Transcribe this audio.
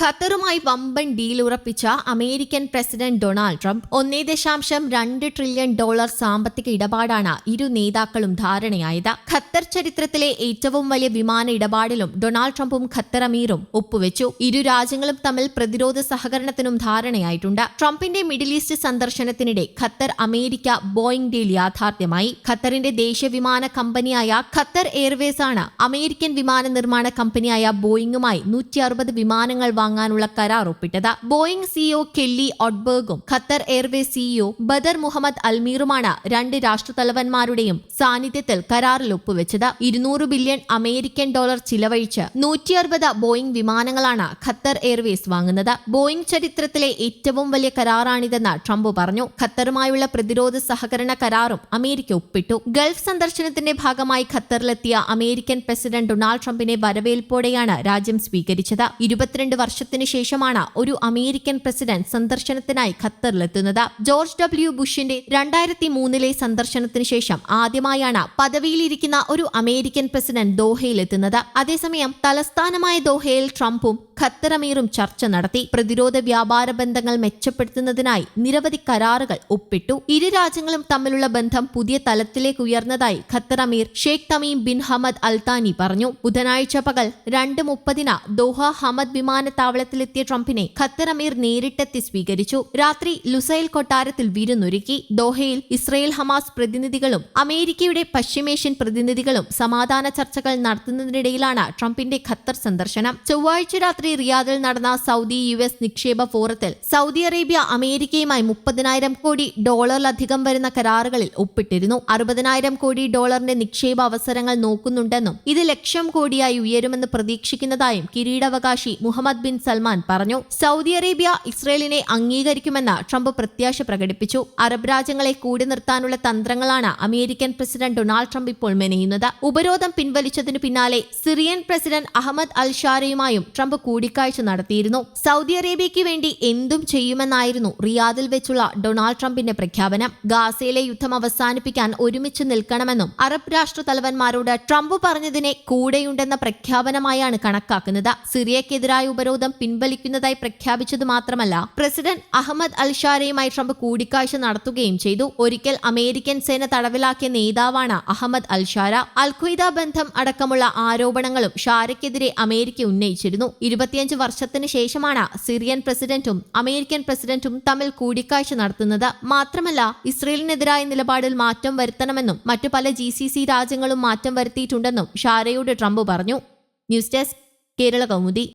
ഖത്തറുമായി വമ്പൻ ഡീൽ ഉറപ്പിച്ച American president Donald Trump ഒന്നേ ദശാംശം രണ്ട് ട്രില്യൺ ഡോളർ സാമ്പത്തിക ഇടപാടാണ് ഇരു നേതാക്കളും ധാരണയായത്. ഖത്തർ ചരിത്രത്തിലെ ഏറ്റവും വലിയ വിമാന ഇടപാടിലും ഡൊണാൾഡ് ട്രംപും ഖത്തർ അമീറും ഒപ്പുവെച്ചു. ഇരു രാജ്യങ്ങളും തമ്മിൽ പ്രതിരോധ സഹകരണത്തിനും ധാരണയായിട്ടുണ്ട്. ട്രംപിന്റെ മിഡിൽ ഈസ്റ്റ് സന്ദർശനത്തിനിടെ ഖത്തർ അമേരിക്ക ബോയിംഗ് ഡീൽ യാഥാർത്ഥ്യമായി. ഖത്തറിന്റെ ദേശീയ വിമാന കമ്പനിയായ ഖത്തർ എയർവേസ് ആണ് അമേരിക്കൻ വിമാന നിർമ്മാണ കമ്പനിയായ ബോയിങ്ങുമായി നൂറ്റി വിമാനങ്ങൾ വാങ്ങാനുള്ള കരാർ ഒപ്പിട്ടത്. Boeing CEO Kelly ഒഡ്ബർഗും Qatar Airways CEO Badr Mohammed അൽമീറുമാണ് രണ്ട് രാഷ്ട്രതലവന്മാരുടെയും സാന്നിധ്യത്തിൽ കരാറിൽ ഒപ്പുവെച്ചത്. ഇരുന്നൂറ് ബില്യൺ അമേരിക്കൻ ഡോളർ ചിലവഴിച്ച് നൂറ്റി അറുപത് ബോയിംഗ് വിമാനങ്ങളാണ് ഖത്തർ എയർവേസ് വാങ്ങുന്നത്. ബോയിംഗ് ചരിത്രത്തിലെ ഏറ്റവും വലിയ കരാറാണിതെന്ന് ട്രംപ് പറഞ്ഞു. ഖത്തറുമായുള്ള പ്രതിരോധ സഹകരണ കരാറും അമേരിക്ക ഒപ്പിട്ടു. ഗൾഫ് സന്ദർശനത്തിന്റെ ഭാഗമായി ഖത്തറിലെത്തിയ അമേരിക്കൻ പ്രസിഡന്റ് ഡൊണാൾഡ് ട്രംപിനെ വരവേൽപ്പോടെയാണ് രാജ്യം സ്വീകരിച്ചത്. ഇരുപത്തിരണ്ട് വർഷത്തിനു ശേഷമാണ് ഒരു അമേരിക്കൻ പ്രസിഡന്റ് സന്ദർശനത്തിനായി ഖത്തറിലെത്തുന്നത്. ജോർജ് ഡബ്ല്യു ബുഷിന്റെ രണ്ടായിരത്തി മൂന്നിലെ സന്ദർശനത്തിന് ശേഷം ആദ്യമായാണ് പദവിയിലിരിക്കുന്ന ഒരു അമേരിക്കൻ പ്രസിഡന്റ് ദോഹയിലെത്തുന്നത്. അതേസമയം തലസ്ഥാനമായ ദോഹയിൽ ട്രംപും ഖത്തർ അമീറും ചർച്ച നടത്തി. പ്രതിരോധ വ്യാപാര ബന്ധങ്ങൾ മെച്ചപ്പെടുത്തുന്നതിനായി നിരവധി കരാറുകൾ ഒപ്പിട്ടു. ഇരു രാജ്യങ്ങളും തമ്മിലുള്ള ബന്ധം പുതിയ തലത്തിലേക്ക് ഉയർന്നതായി Qatar Emir Sheikh Tamim bin Hamad Al Thani പറഞ്ഞു. ബുധനാഴ്ച പകൽ രണ്ട് മുപ്പതിന് ദോഹ ഹമദ് വിമാനത്താവളത്തിലെത്തിയ ട്രംപിനെ ഖത്തറമീർ നേരിട്ടെത്തി സ്വീകരിച്ചു. രാത്രി ലുസൈൽ കൊട്ടാരത്തിൽ വിരുന്നൊരുക്കി. ദോഹയിൽ ഇസ്രയേൽ ഹമാസ് പ്രതിനിധികളും അമേരിക്കയുടെ പശ്ചിമേഷ്യൻ പ്രതിനിധികളും സമാധാന ചർച്ചകൾ നടത്തുന്നതിനിടയിലാണ് ട്രംപിന്റെ ഖത്തർ സന്ദർശനം. ചൊവ്വാഴ്ച രാത്രി റിയാദിൽ നടന്ന സൗദി യു എസ് നിക്ഷേപ ഫോറത്തിൽ സൗദി അറേബ്യ അമേരിക്കയുമായി മുപ്പതിനായിരം കോടി ഡോളറിലധികം വരുന്ന കരാറുകളിൽ ഒപ്പിട്ടിരുന്നു. അറുപതിനായിരം കോടി ഡോളറിന്റെ നിക്ഷേപ അവസരങ്ങൾ നോക്കുന്നുണ്ടെന്നും ഇത് ലക്ഷം കോടിയായി ഉയരുമെന്ന് പ്രതീക്ഷിക്കുന്നതായും കിരീടാവകാശി മുഹമ്മദ് ബിൻ സൽമാൻ പറഞ്ഞു. സൗദി അറേബ്യ ഇസ്രയേലിനെ അംഗീകരിക്കുമെന്ന് ട്രംപ് പ്രത്യാശ പ്രകടിപ്പിച്ചു. അറബ് രാജ്യങ്ങളെ കൂടി നിർത്താനുള്ള തന്ത്രങ്ങളാണ് അമേരിക്കൻ പ്രസിഡന്റ് ഡൊണാൾഡ് ട്രംപ് ഇപ്പോൾ മെനയുന്നത്. ഉപരോധം പിൻവലിച്ചതിനു പിന്നാലെ സിറിയൻ പ്രസിഡന്റ് അഹമ്മദ് അൽ ഷാരയുമായും ട്രംപ് കൂടിക്കാഴ്ച നടത്തിയിരുന്നു. സൗദി അറേബ്യയ്ക്ക് വേണ്ടി എന്തും ചെയ്യുമെന്നായിരുന്നു റിയാദിൽ വെച്ചുള്ള ഡൊണാൾഡ് ട്രംപിന്റെ പ്രഖ്യാപനം. ഗാസയിലെ യുദ്ധം അവസാനിപ്പിക്കാൻ ഒരുമിച്ച് നിൽക്കണമെന്നും അറബ് രാഷ്ട്ര തലവന്മാരോട് ട്രംപ് പറഞ്ഞതിനെ കൂടെയുണ്ടെന്ന പ്രഖ്യാപനമായാണ് കണക്കാക്കുന്നത്. സിറിയക്കെതിരായ ഉപരോധം പിൻവലിക്കുന്നതായി പ്രഖ്യാപിച്ചത് മാത്രമല്ല പ്രസിഡന്റ് അഹമ്മദ് അൽഷാരയുമായി ട്രംപ് കൂടിക്കാഴ്ച നടത്തുകയും ചെയ്തു. ഒരിക്കൽ അമേരിക്കൻ സേന തടവിലാക്കിയ നേതാവാണ് അഹമ്മദ് അൽഷാര അൽഖ്വൈദ ബന്ധം അടക്കമുള്ള ആരോപണങ്ങളും ഷാരയ്ക്കെതിരെ അമേരിക്ക ഉന്നയിച്ചിരുന്നു. ഇരുപത്തിയഞ്ച് വർഷത്തിന് ശേഷമാണ് സിറിയൻ പ്രസിഡന്റും അമേരിക്കൻ പ്രസിഡന്റും തമ്മിൽ കൂടിക്കാഴ്ച നടത്തുന്നത്. മാത്രമല്ല ഇസ്രയേലിനെതിരായ നിലപാടിൽ മാറ്റം വരുത്തണമെന്നും മറ്റു പല ജി രാജ്യങ്ങളും മാറ്റം വരുത്തിയിട്ടുണ്ടെന്നും ഷാരയോട് ട്രംപ് പറഞ്ഞു. News desk Kerala Kaumudi.